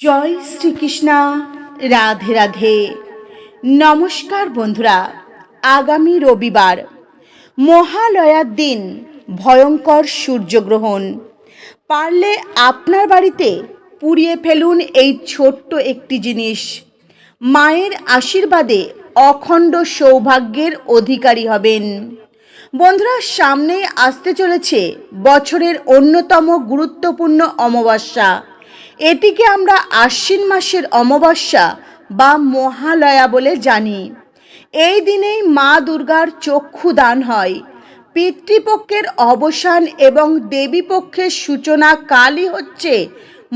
জয় শ্রীকৃষ্ণা। রাধে রাধে। নমস্কার বন্ধুরা, আগামী রবিবার মহালয়ার দিন, ভয়ঙ্কর সূর্যগ্রহণ। পারলে আপনার বাড়িতে পুড়িয়ে ফেলুন এই ছোট্ট একটি জিনিস। মায়ের আশীর্বাদে অখণ্ড সৌভাগ্যের অধিকারী হবেন। বন্ধুরা সামনে আসতে চলেছে বছরের অন্যতম গুরুত্বপূর্ণ অমাবস্যা। এটিকে আমরা আশ্বিন মাসের অমাবস্যা বা মহালয়া বলে জানি। এই দিনেই মা দুর্গার চক্ষু দান হয়। পিতৃপক্ষের অবসান এবং দেবীপক্ষের সূচনা কালই হচ্ছে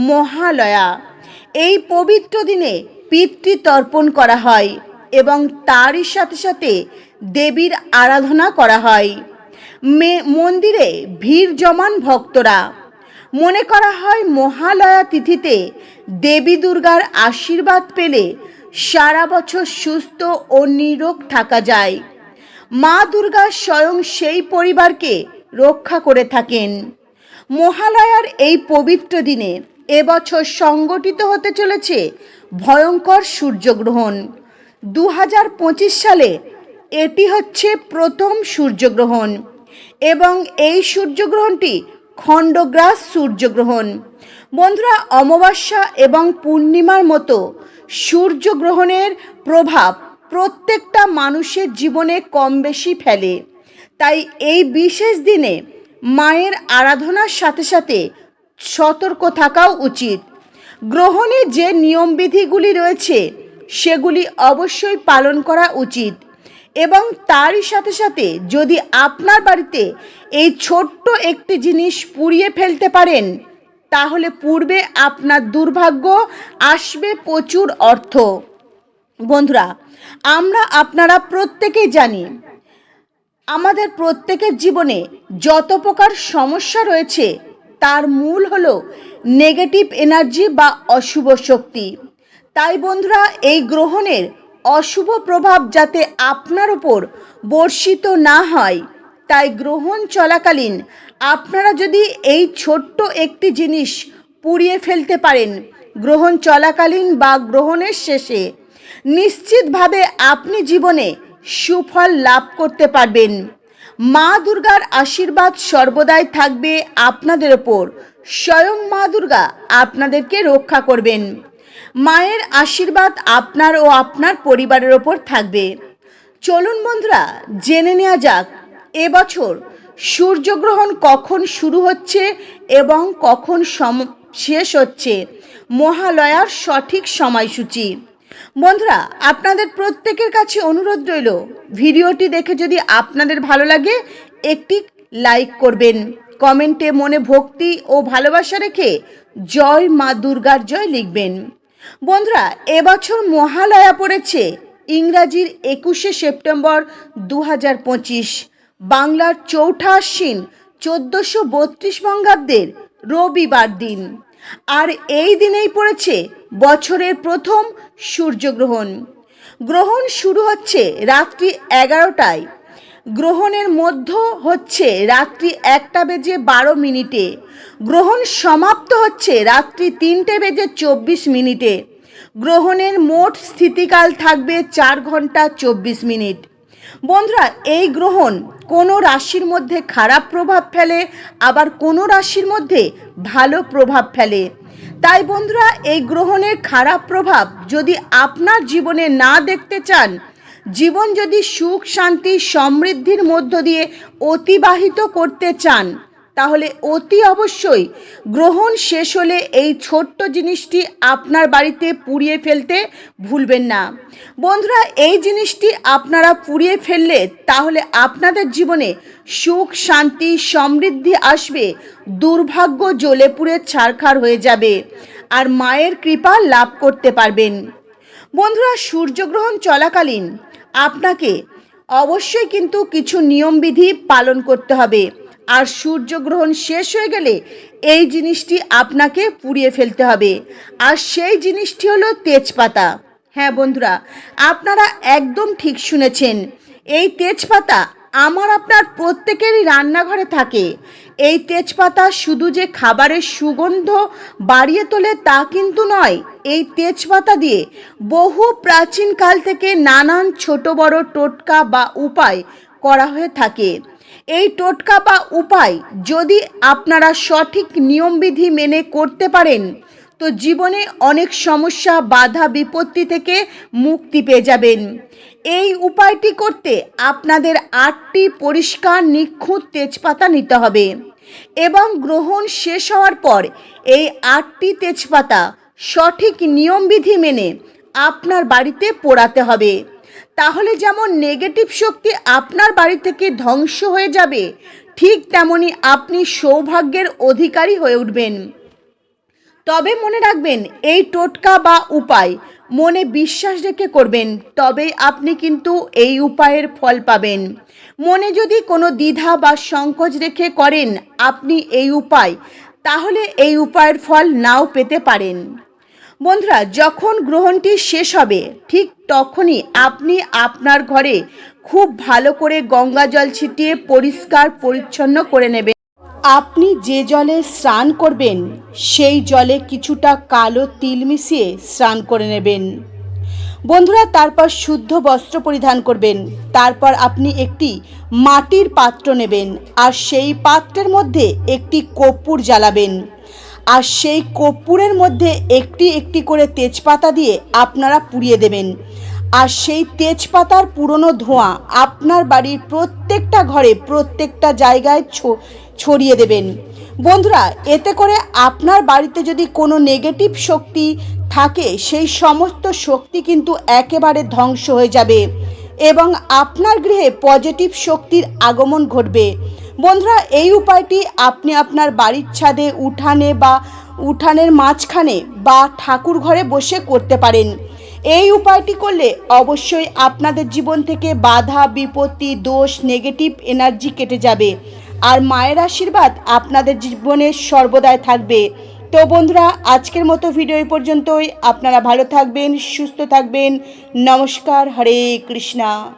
মহালয়া। এই পবিত্র দিনে পিতৃতর্পণ করা হয় এবং তারই সাথে সাথে দেবীর আরাধনা করা হয়। মে মন্দিরে ভিড় জমান ভক্তরা মনে করা হয় মহালয়া তিথিতে দেবী দুর্গার আশীর্বাদ পেলে সারা বছর সুস্থ ও নিরোগ থাকা যায়। মা দুর্গা স্বয়ং সেই পরিবারকে রক্ষা করে থাকেন। মহালয়ার এই পবিত্র দিনে এবছর সংগঠিত হতে চলেছে ভয়ঙ্কর সূর্যগ্রহণ। দু হাজার পঁচিশ সালে এটি হচ্ছে প্রথম সূর্যগ্রহণ এবং এই সূর্যগ্রহণটি খণ্ডগ্রাস সূর্যগ্রহণ। বন্ধুরা, অমাবস্যা এবং পূর্ণিমার মতো সূর্যগ্রহণের প্রভাব প্রত্যেকটা মানুষের জীবনে কম বেশি ফেলে। তাই এই বিশেষ দিনে মায়ের আরাধনার সাথে সাথে সতর্ক থাকাও উচিত। গ্রহণে যে নিয়মবিধিগুলি রয়েছে, সেগুলি অবশ্যই পালন করা উচিত। এবং তারই সাথে সাথে যদি আপনার বাড়িতে এই ছোট্ট একটি জিনিস পুড়িয়ে ফেলতে পারেন, তাহলে পূর্বে আপনার দুর্ভাগ্য আসবে প্রচুর অর্থ। বন্ধুরা, আমরা আপনারা প্রত্যেকেই জানি, আমাদের প্রত্যেকের জীবনে যত প্রকার সমস্যা রয়েছে, তার মূল হল নেগেটিভ এনার্জি বা অশুভ শক্তি। তাই বন্ধুরা, এই গ্রহণের অশুভ প্রভাব যাতে আপনার ওপর বর্ষিত না হয়, তাই গ্রহণ চলাকালীন আপনারা যদি এই ছোট্ট একটি জিনিস পুড়িয়ে ফেলতে পারেন, গ্রহণ চলাকালীন বা গ্রহণের শেষে, নিশ্চিতভাবে আপনি জীবনে সুফল লাভ করতে পারবেন। মা দুর্গার আশীর্বাদ সর্বদাই থাকবে আপনাদের ওপর স্বয়ং মা দুর্গা আপনাদেরকে রক্ষা করবেন। মায়ের আশীর্বাদ আপনার ও আপনার পরিবারের ওপর থাকবে। চলুন বন্ধুরা, জেনে নেওয়া যাক, এবছর সূর্যগ্রহণ কখন শুরু হচ্ছে এবং কখন সম, শেষ হচ্ছে, মহালয়ার সঠিক সময়সূচি। বন্ধুরা, আপনাদের প্রত্যেকের কাছে অনুরোধ রইল, ভিডিওটি দেখে যদি আপনাদের ভালো লাগে, একটি লাইক করবেন। কমেন্টে মনে ভক্তি ও ভালোবাসা রেখে জয় মা দুর্গার জয় লিখবেন। বন্ধুরা, এবছর মহালয়া পড়েছে ইংরাজির একুশে সেপ্টেম্বর দু হাজার পঁচিশ। বাংলার চৌঠা আশ্বিন চোদ্দোশো বত্রিশ বঙ্গাব্দের রবিবার দিন। আর এই দিনেই পড়েছে বছরের প্রথম সূর্যগ্রহণ। গ্রহণ শুরু হচ্ছে রাত্রি এগারোটায়। গ্রহণের মধ্য হচ্ছে রাত্রি একটা বেজে বারো মিনিটে। গ্রহণ সমাপ্ত হচ্ছে রাত্রি তিনটে বেজে চব্বিশ মিনিটে। গ্রহণের মোট স্থিতিকাল থাকবে চার ঘণ্টা চব্বিশ মিনিট। বন্ধুরা, এই গ্রহণ কোনো রাশির মধ্যে খারাপ প্রভাব ফেলে, আবার কোনো রাশির মধ্যে ভালো প্রভাব ফেলে। তাই বন্ধুরা, এই গ্রহণের খারাপ প্রভাব যদি আপনার জীবনে না দেখতে চান জীবন যদি সুখ, শান্তি, সমৃদ্ধির মধ্য দিয়ে অতিবাহিত করতে চান, তাহলে অতি অবশ্যই গ্রহণ শেষ হলে এই ছোট্ট জিনিসটি আপনার বাড়িতে পুড়িয়ে ফেলতে ভুলবেন না। বন্ধুরা, এই জিনিসটি আপনারা পুড়িয়ে ফেললে তাহলে আপনাদের জীবনে সুখ, শান্তি, সমৃদ্ধি আসবে, দুর্ভাগ্য জ্বলে পুড়ে ছারখার হয়ে যাবে আর মায়ের কৃপা লাভ করতে পারবেন। বন্ধুরা, সূর্যগ্রহণ চলাকালীন আপনাকে অবশ্যই কিন্তু কিছু নিয়মবিধি পালন করতে হবে। আর সূর্যগ্রহণ শেষ হয়ে গেলে এই জিনিসটি আপনাকে পুড়িয়ে ফেলতে হবে। আর সেই জিনিসটি হলো তেজপাতা। হ্যাঁ বন্ধুরা, আপনারা একদম ঠিক শুনেছেন। এই তেজপাতা আমার আপনার প্রত্যেকেরই রান্নাঘরে থাকে। এই তেজপাতা শুধু যে খাবারের সুগন্ধ বাড়িয়ে তোলে তা কিন্তু নয়, এই তেজপাতা দিয়ে বহু প্রাচীনকাল থেকে নানান ছোট বড় টোটকা বা উপায় করা হয়ে থাকে। এই টোটকা বা উপায় যদি আপনারা সঠিক নিয়মবিধি মেনে করতে পারেন, তো জীবনে অনেক সমস্যা, বাধা, বিপত্তি থেকে মুক্তি পেয়ে যাবেন। এই উপায়টি করতে আপনাদের আটটি পরিষ্কার নিখুঁত তেজপাতা নিতে হবে এবং গ্রহণ শেষ হওয়ার পর এই আটটি তেজপাতা সঠিক নিয়মবিধি মেনে আপনার বাড়িতে পোড়াতে হবে। তাহলে যেমন নেগেটিভ শক্তি আপনার বাড়ি থেকে ধ্বংস হয়ে যাবে, ঠিক তেমনি আপনি সৌভাগ্যের অধিকারী হয়ে উঠবেন। তবে মনে রাখবেন, এই টোটকা বা উপায় মনে বিশ্বাস রেখে করবেন, তবে আপনি কিন্তু এই উপায়ের ফল পাবেন। মনে যদি কোনো দ্বিধা বা সংকোচ রেখে করেন আপনি এই উপায়, তাহলে এই উপায়ের ফল নাও পেতে পারেন। বন্ধুরা, যখন গ্রহণটি শেষ হবে, ঠিক তখনই আপনি আপনার ঘরে খুব ভালো করে গঙ্গা জল ছিটিয়ে পরিষ্কার পরিচ্ছন্ন করে নেবেন। আপনি যে জলে স্নান করবেন, সেই জলে কিছুটা কালো তিল মিশিয়ে স্নান করে নেবেন। বন্ধুরা, তারপর শুদ্ধ বস্ত্র পরিধান করবেন। তারপর আপনি একটি মাটির পাত্র নেবেন আর সেই পাত্রের মধ্যে একটি কর্পূর জ্বালাবেন। আর সেই কর্পূরের মধ্যে একটি একটি করে তেজপাতা দিয়ে আপনারা পুড়িয়ে দেবেন। আর সেই তেজপাতার পুরনো ধোঁয়া আপনার বাড়ির প্রত্যেকটা ঘরে, প্রত্যেকটা জায়গায় ছড়িয়ে দেবেন। বন্ধুরা, এতে করে আপনার বাড়িতে যদি কোনো নেগেটিভ শক্তি থাকে, সেই সমস্ত শক্তি কিন্তু একেবারে ধ্বংস হয়ে যাবে এবং আপনার গৃহে পজিটিভ শক্তির আগমন ঘটবে। বন্ধুরা, এই উপায়টি আপনি আপনার বাড়ির ছাদে, উঠানে বা উঠানের মাঝখানে বা ঠাকুর ঘরে বসে করতে পারেন। এই উপায়টি করলে অবশ্যই আপনাদের জীবন থেকে বাধা, বিপত্তি, দোষ নেগেটিভ এনার্জি কেটে যাবে। আর মায়ের আশীর্বাদ আপনাদের জীবনে সর্বদাই থাকবে। তো বন্ধুরা, আজকের মতো ভিডিও পর্যন্তই। আপনারা ভালো থাকবেন, সুস্থ থাকবেন। নমস্কার, হরে কৃষ্ণা।